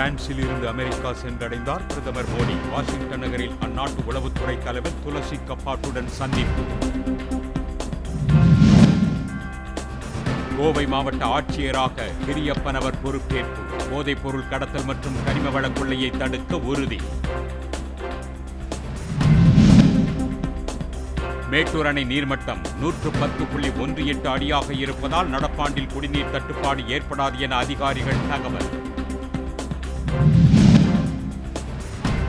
பிரான்சில் இருந்து அமெரிக்கா சென்றடைந்தார். பிரதமர் மோடி வாஷிங்டன் நகரில் அந்நாட்டு உளவுத்துறை தலைவர் துளசி கப்பாட்டுடன் சந்திப்பு. கோவை மாவட்ட ஆட்சியராக பெரியப்பனவர் பொறுப்பேற்பு. போதைப் பொருள் கடத்தல் மற்றும் கனிம வள கொள்ளையை தடுக்க உறுதி. மேட்டூர் அணை நீர்மட்டம் நூற்று பத்து புள்ளி ஒன்று எட்டு அடியாக இருப்பதால் நடப்பாண்டில் குடிநீர் தட்டுப்பாடு ஏற்படாது என அதிகாரிகள் தகவல்.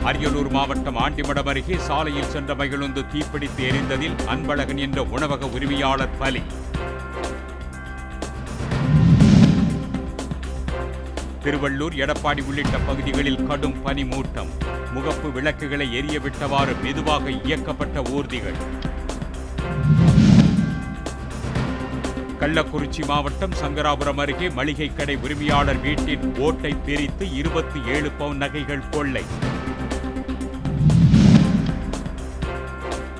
அரியலூர் மாவட்டம் ஆண்டிமடம் அருகே சாலையில் சென்ற மகிழுந்து தீப்பிடித்து எரிந்ததில் அன்பழகன் என்ற உணவக உரிமையாளர் பலி. திருவள்ளூர் எடப்பாடி உள்ளிட்ட பகுதிகளில் கடும் பனிமூட்டம். முகப்பு விளக்குகளை எரிய விட்டவாறு மெதுவாக இயக்கப்பட்ட ஊர்திகள். கள்ளக்குறிச்சி மாவட்டம் சங்கராபுரம் அருகே மளிகை கடை உரிமையாளர் வீட்டின் ஓட்டை பிரித்து இருபத்தி ஏழு பவுன் நகைகள் கொள்ளை.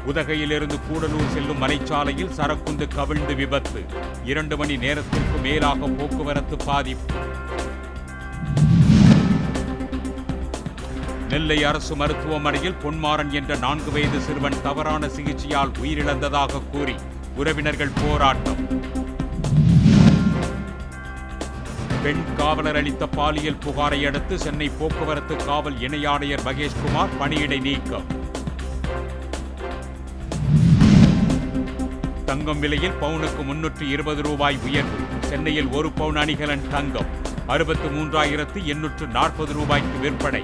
உதகையிலிருந்து கூடலூர் செல்லும் மலைச்சாலையில் சரக்குந்து கவிழ்ந்து விபத்து. இரண்டு மணி நேரத்திற்கு மேலாக போக்குவரத்து பாதிப்பு. நெல்லை அரசு மருத்துவமனையில் பொன்மாறன் என்ற நான்கு வயது சிறுவன் தவறான சிகிச்சையால் உயிரிழந்ததாக கூறி உறவினர்கள் போராட்டம். பெண் காவலர் அளித்த பாலியல் புகாரை அடுத்து சென்னை போக்குவரத்து காவல் இணை ஆணையர் மகேஷ்குமார் பணியிடை நீக்கம். தங்கம் விலையில் பவுனுக்கு முன்னூற்று இருபது ரூபாய் உயர்வு. சென்னையில் ஒரு பவுன் அணிகலன் தங்கம் அறுபத்து மூன்றாயிரத்து எண்ணூற்று நாற்பது ரூபாய்க்கு விற்பனை.